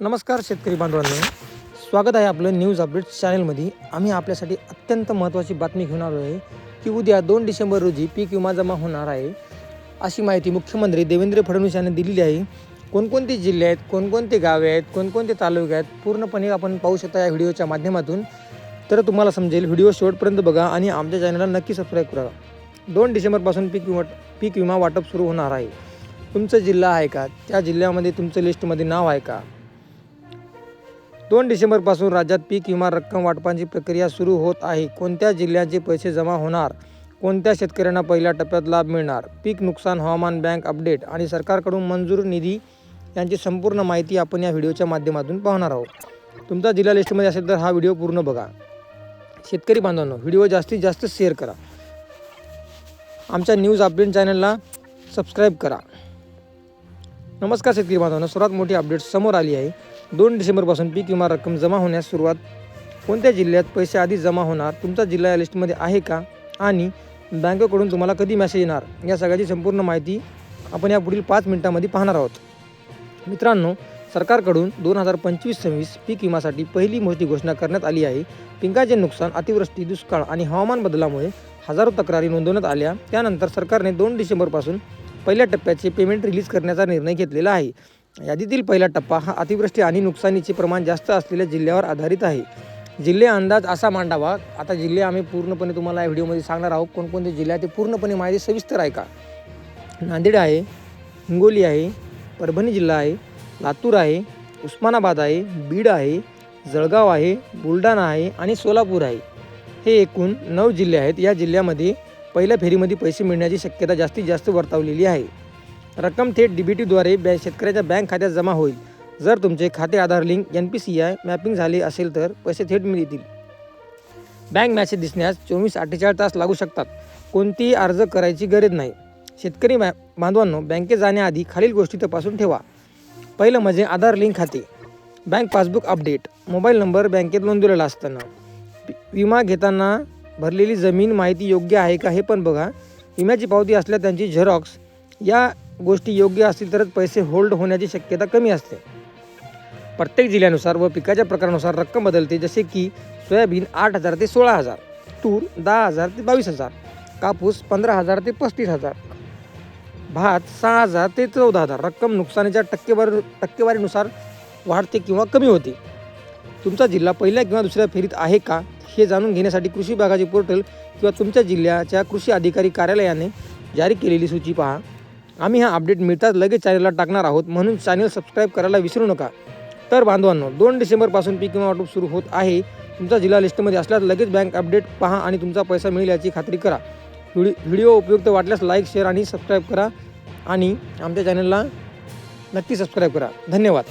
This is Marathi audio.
नमस्कार शेतकरी बांधवांनो. स्वागत आहे आपलं न्यूज अपडेट्स चॅनलमध्ये आम्ही आपल्यासाठी अत्यंत महत्त्वाची बातमी घेऊन आलो आहे की उद्या दोन डिसेंबर रोजी पीक विमा जमा होणार आहे. अशी माहिती मुख्यमंत्री देवेंद्र फडणवीस यांनी दिलेली आहे. कोणकोणते जिल्हे आहेत कोणकोणते गावे आहेत कोणकोणते तालुके आहेत पूर्णपणे आपण पाहू शकता या व्हिडिओच्या माध्यमातून. तर तुम्हाला समजेल व्हिडिओ शेवटपर्यंत बघा आणि आमच्या चॅनलला नक्की सबस्क्राईब करा. दोन डिसेंबरपासून पीक विमा पीक विमा वाटप सुरू होणार आहे. तुमचा जिल्हा आहे का? त्या जिल्ह्यामध्ये तुमचं लिस्टमध्ये नाव आहे का? दोन डिसेंबरपासून राज्यात पीक विमा रक्कम वाटपांची प्रक्रिया सुरू होत आहे. कोणत्या जिल्ह्यांचे पैसे जमा होणार? कोणत्या शेतकऱ्यांना पहिल्या टप्प्यात लाभ मिळणार? पीक नुकसान हवामान बँक अपडेट आणि सरकारकडून मंजूर निधी यांची संपूर्ण माहिती आपण या व्हिडिओच्या माध्यमातून पाहणार आहोत. तुमचा जिल्हा लिस्टमध्ये असेल तर हा व्हिडिओ पूर्ण बघा. शेतकरी बांधवांनो व्हिडिओ जास्तीत जास्त शेअर करा. आमच्या न्यूज अपडेट चॅनलला सबस्क्राईब करा. नमस्कार शेतकरी बांधवांनो सर्वात मोठी अपडेट समोर आली आहे. दोन डिसेंबरपासून पीक विमा रक्कम जमा होण्यास सुरुवात. कोणत्या जिल्ह्यात पैसे आधी जमा होणार? तुमचा जिल्हा या लिस्टमध्ये आहे का? आणि बँकेकडून तुम्हाला कधी मेसेज येणार? या सगळ्याची संपूर्ण माहिती आपण या पुढील पाच मिनिटांमध्ये पाहणार आहोत. मित्रांनो सरकारकडून दोन हजार पंचवीस सव्वीस पीक विमासाठी पहिली मोठी घोषणा करण्यात आली आहे. पिकाचे नुकसान अतिवृष्टी दुष्काळ आणि हवामान बदलामुळे हजारो तक्रारी नोंदवण्यात आल्या. त्यानंतर सरकारने दोन डिसेंबरपासून पहिल्या टप्प्याचे पेमेंट रिलीज करण्याचा निर्णय घेतलेला आहे. यादीतील पहिला टप्पा हा अतिवृष्टी आणि नुकसानीचे प्रमाण जास्त असलेल्या जिल्ह्यावर आधारित आहे. जिल्हे अंदाज असा मांडावा. आता जिल्हे आम्ही पूर्णपणे तुम्हाला या व्हिडिओमध्ये सांगणार आहोत. कोणकोणते जिल्हे आहेत ते पूर्णपणे माहिती सविस्तर आहे का? नांदेड आहे हिंगोली आहे परभणी जिल्हा आहे लातूर आहे उस्मानाबाद आहे बीड आहे जळगाव आहे बुलढाणा आहे आणि सोलापूर आहे. हे एकूण नऊ जिल्हे आहेत. या जिल्ह्यामध्ये पहिल्या फेरीमध्ये पैसे मिळण्याची शक्यता जास्तीत जास्त वर्तवलेली आहे. रक्कम थेट डी बी टीद्वारे बॅ शेतकऱ्याच्या बँक खात्यात जमा होईल. जर तुमचे खाते Aadhaar link N P C I mapping झाले असेल तर पैसे थेट मिळतील. बँक मॅसेज दिसण्यास चोवीस अठ्ठेचाळीस तास लागू शकतात. कोणतीही अर्ज करायची गरज नाही. शेतकरी बॅ बांधवांनो बँकेत जाण्याआधी खालील गोष्टी तपासून ठेवा. पहिलं म्हणजे आधार लिंक खाते. Bank passbook update. Mobile number बँकेत नोंदवलेला असताना. विमा घेताना भरलेली जमीन माहिती योग्य आहे का हे पण बघा. विम्याची पावती असल्या त्यांची झेरॉक्स. या गोष्टी योग्य असतील तरच पैसे होल्ड होण्याची शक्यता कमी असते. प्रत्येक जिल्ह्यानुसार व पिकाच्या प्रकारानुसार रक्कम बदलते जसे की सोयाबीन आठ हजार ते सोळा हजार तूर दहा हजार ते बावीस हजार कापूस पंधरा हजार ते पस्तीस हजार भात सहा हजार ते चौदा हजार. रक्कम नुकसानीच्या टक्केवारी टक्केवारीनुसार वाढते किंवा कमी होते. तुमचा जिल्हा पहिल्या किंवा दुसऱ्या फेरीत आहे का हे जाणून घेण्यासाठी कृषी विभागाचे पोर्टल किंवा तुमच्या जिल्ह्याच्या कृषी अधिकारी कार्यालयाने जारी केलेली सूची पहा. आम्ही हा अपडेट मिळताच लगेच चॅनलला टाकणार आहोत. म्हणून चॅनल सबस्क्राईब करायला विसरू नका. तर बांधवांनो दोन डिसेंबरपासून पीक विमा वाटप सुरू होत आहे. तुमचा जिल्हा लिस्टमध्ये असल्यास लगेच बँक अपडेट पहा आणि तुमचा पैसा मिळेल याची खात्री करा. व्हिडिओ व्हिडिओ उपयुक्त वाटल्यास लाईक शेअर आणि सबस्क्राईब करा. आणि आमच्या चॅनलला नक्की सबस्क्राईब करा. धन्यवाद.